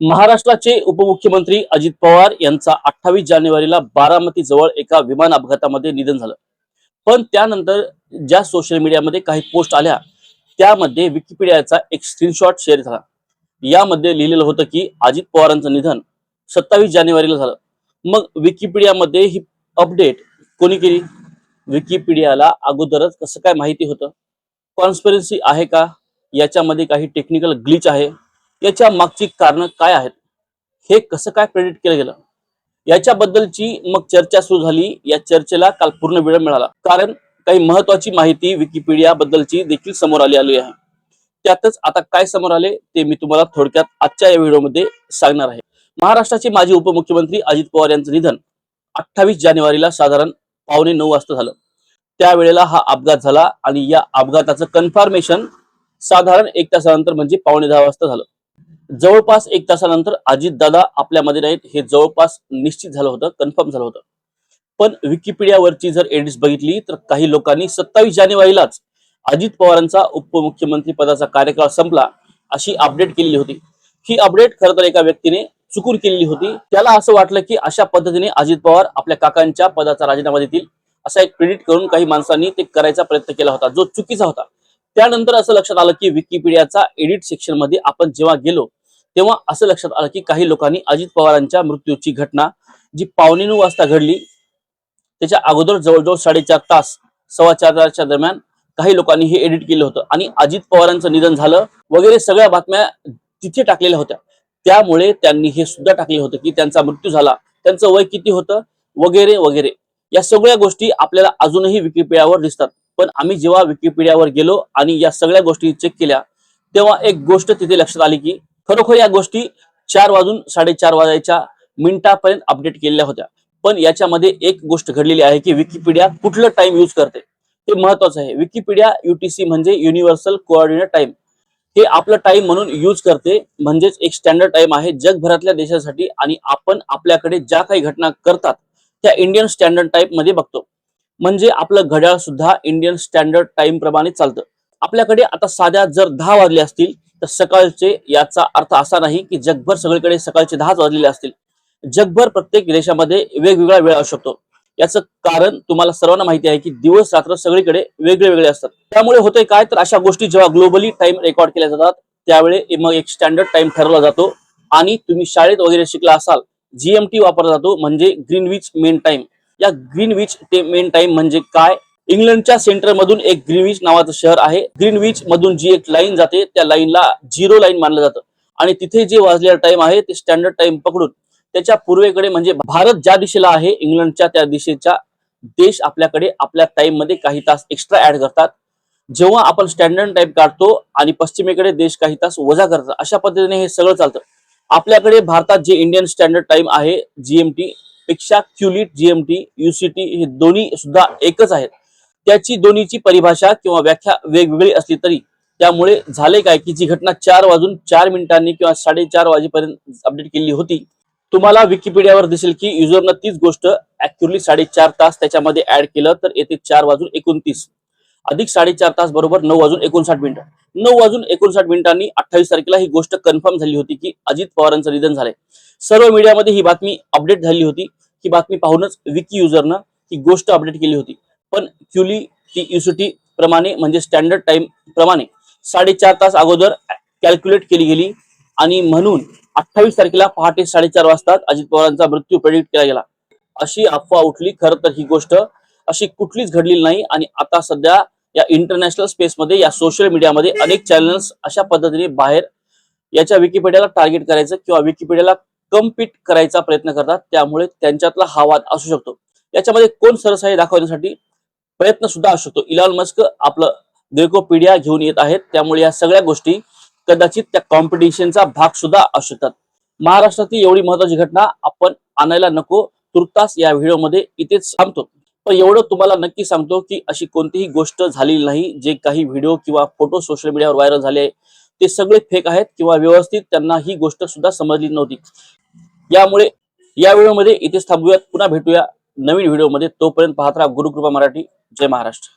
महाराष्ट्राचे उपमुख्यमंत्री अजित पवार यांचा अठ्ठावीस जानेवारीला बारामती जवळ एका विमान अपघातामध्ये निधन झालं. पण त्यानंतर ज्या सोशल मीडियामध्ये काही पोस्ट आल्या त्यामध्ये विकिपीडियाचा एक स्क्रीनशॉट शेअर झाला. यामध्ये लिहिलेलं होतं की अजित पवारांचं निधन सत्तावीस जानेवारीला झालं. मग विकिपीडियामध्ये ही अपडेट कोणी केली? विकिपीडियाला अगोदरच कसं काय माहिती होतं? कॉन्स्परन्सी आहे का? याच्यामध्ये काही टेक्निकल ग्लिच आहे? याच्या मागची कारण काय आहेत? हे कसं काय प्रेडिक्ट केलं गेलं? याच्याबद्दलची मग चर्चा सुरू झाली. या चर्चेला काल पूर्ण वेळ मिळाला. कारण काही महत्वाची माहिती विकिपीडिया बद्दलची देखील समोर आली आली आहे. त्यातच आता काय समोर आले ते मी तुम्हाला थोडक्यात आजच्या या व्हिडिओमध्ये सांगणार आहे. महाराष्ट्राचे माजी उपमुख्यमंत्री अजित पवार यांचं निधन अठ्ठावीस जानेवारीला साधारण पावणे नऊ वाजता झालं. त्यावेळेला हा अपघात झाला आणि या अपघाताचं कन्फर्मेशन साधारण एक तासानंतर म्हणजे पावणे दहा वाजता झालं. जवळपास एक तासानंतर अजितदादा आपल्यामध्ये नाहीत. हे जवळपास निश्चित झालं होतं कन्फर्म झालं होतं. पण विकिपीडियावरची जर एडिट्स बघितली तर काही लोकांनी सत्तावीस जानेवारीलाच अजित पवारांचा उपमुख्यमंत्री पदाचा कार्यकाळ संपला अशी अपडेट केलेली होती. ही अपडेट खरं तर एका व्यक्तीने चुकून केलेली होती. त्याला असं वाटलं की अशा पद्धतीने अजित पवार आपल्या काकांच्या पदाचा राजीनामा देतील असा एक क्रेडिट करून काही माणसांनी ते करायचा प्रयत्न केला होता जो चुकीचा होता. त्यानंतर असं लक्षात आलं की विकिपीडियाचा एडिट सेक्शनमध्ये आपण जेव्हा गेलो तेव्हा असं लक्षात आलं की काही लोकांनी अजित पवारांच्या मृत्यूची घटना जी पावणे नऊ वाजता घडली त्याच्या अगोदर जवळजवळ साडेचार तास सव्वा चार तासच्या दरम्यान काही लोकांनी हे एडिट केलं होतं. आणि अजित पवारांचं निधन झालं वगैरे सगळ्या बातम्या तिथे टाकलेल्या होत्या. त्यामुळे त्यांनी हे सुद्धा टाकले होतं की त्यांचा मृत्यू झाला त्यांचं वय किती होतं वगैरे वगैरे. या सगळ्या गोष्टी आपल्याला अजूनही विकिपीडियावर दिसतात. पण आम्ही जेव्हा विकिपीडियावर गेलो आणि या सगळ्या गोष्टी चेक केल्या तेव्हा एक गोष्ट तिथे लक्षात आली की खरोखर या गोष्टी चार वाजून साडेचार वाजायच्या मिनिटापर्यंत अपडेट केलेल्या होत्या. पण याच्यामध्ये एक गोष्ट घडलेली आहे की विकिपीडिया कुठलं टाइम यूज करते? ते महत्वाचं आहे. विकिपीडिया युटीसी म्हणजे युनिव्हर्सल कोऑर्डिनेट टाइम हे आपलं टाइम म्हणून यूज करते म्हणजेच एक स्टँडर्ड टाइम आहे जगभरातल्या देशासाठी आणि आपण आपल्याकडे ज्या काही घटना करतात त्या इंडियन स्टँडर्ड टाइपमध्ये बघतो. म्हणजे आपलं घड्याळ सुद्धा इंडियन स्टँडर्ड टाइम प्रमाणे चालतं. आपल्याकडे आता साध्या जर दहा वाजले असतील तर सकाळचे याचा अर्थ असा नाही की जगभर सगळीकडे सकाळचे दहाच वाजलेले असतील. जगभर प्रत्येक देशामध्ये वेगवेगळा वेळ असू शकतो. याचं कारण तुम्हाला सर्वांना माहिती आहे की दिवस रात्र सगळीकडे वेगळे वेगळे असतात. त्यामुळे होतंय काय? तर अशा गोष्टी जेव्हा ग्लोबली टाइम रेकॉर्ड केल्या जातात त्यावेळी मग एक स्टँडर्ड टाइम ठरवला जातो. आणि तुम्ही शाळेत वगैरे शिकला असाल जीएमटी वापरला जातो म्हणजे ग्रीनविच मेन टाइम या ग्रीनविच ते मेन टाइम म्हणजे काय? इंग्लंडच्या सेंटर मधून एक ग्रीनविच नावाचं शहर आहे. ग्रीनविच मधून जी एक लाईन जाते त्या लाईनला झिरो लाईन मानलं जातं. आणि तिथे जे वाजलेला टाइम आहे ते स्टँडर्ड टाइम पकडून त्याच्या पूर्वेकडे म्हणजे भारत ज्या दिशेला आहे इंग्लंडच्या त्या दिशेच्या देश आपल्याकडे आपल्या टाइममध्ये काही तास एक्स्ट्रा ऍड करतात. जेव्हा आपण स्टँडर्ड टाइम काढतो आणि पश्चिमेकडे देश काही तास वजा करतात अशा पद्धतीने हे सगळं चालतं. आपल्याकडे भारतात जे इंडियन स्टँडर्ड टाइम आहे जीएमटी पेक्षा क्युलिट जीएमटी युसीटी हे दोन्ही सुद्धा एकच आहेत. त्याची दोन्हीची परिभाषा किंवा व्याख्या वेगवेगळी असली तरी त्यामुळे झाले काय की जी घटना चार वाजून चार मिनिटांनी किंवा साडेचार वाजेपर्यंत अपडेट केली होती तुम्हाला विकिपीडियावर दिसेल की युजरनं तीच गोष्ट ऍक्च्युअली साडेचार तास त्याच्यामध्ये ऍड केलं तर येते चार वाजून एकोणतीस. अधिक साडेचार तास बरोबर नऊ वाजून एकोणसाठ मिनिटं. नऊ वाजून एकोणसाठ मिनिटांनी अठ्ठावीस तारखेला ही गोष्ट कन्फर्म झाली होती की अजित पवारांचं निधन झालंय. सर्व मीडियामध्ये ही बातमी अपडेट झाली होती. ही बातमी पाहूनच विकी युजरनं ही गोष्ट अपडेट केली होती. पण क्युली ती युसिटी प्रमाणे म्हणजे स्टँडर्ड टाइम प्रमाणे साडेचार तास अगोदर कॅल्क्युलेट केली गेली आणि म्हणून अठ्ठावीस तारखेला पहाटे साडेचार वाजता अजित पवारांचा मृत्यू प्रेडिक्ट केला गेला. अशी अफवा उठली खरं तर ही गोष्ट अशी कुठलीच घडलेली नाही आणि आता सध्या या इंटरनॅशनल स्पेसमध्ये या सोशल मीडियामध्ये अनेक चॅनल्स अशा पद्धतीने बाहेर याच्या विकिपीडियाला टार्गेट करायचं किंवा विकिपीडियाला कम्पीट करायचा प्रयत्न करतात त्यामुळे त्यांच्यातला हा वाद असू शकतो. याच्यामध्ये कोण सरस आहे दाखवण्यासाठी प्रयत्न सुद्धा असू शकतो. इलॉन मस्क आपलं ग्रेकोपीडिया घेऊन येत आहेत. त्यामुळे या सगळ्या गोष्टी कदाचित त्या कॉम्पिटिशनचा भाग सुद्धा असू शकतात. महाराष्ट्रातील एवढी महत्वाची घटना आपण आणायला नको. तुर्तास या व्हिडिओमध्ये इथेच थांबतो. पण एवढं तुम्हाला नक्की सांगतो की अशी कोणतीही गोष्ट झालेली नाही. जे काही व्हिडिओ किंवा फोटो सोशल मीडियावर व्हायरल झाले ते सगळे फेक आहेत किंवा व्यवस्थित त्यांना ही गोष्ट सुद्धा समजली नव्हती. यामुळे या व्हिडिओमध्ये इथेच थांबूयात. पुन्हा भेटूया नवीन व्हिडिओमध्ये तोपर्यंत पाहत राहा गुरुकृपा मराठी. जय महाराष्ट्र.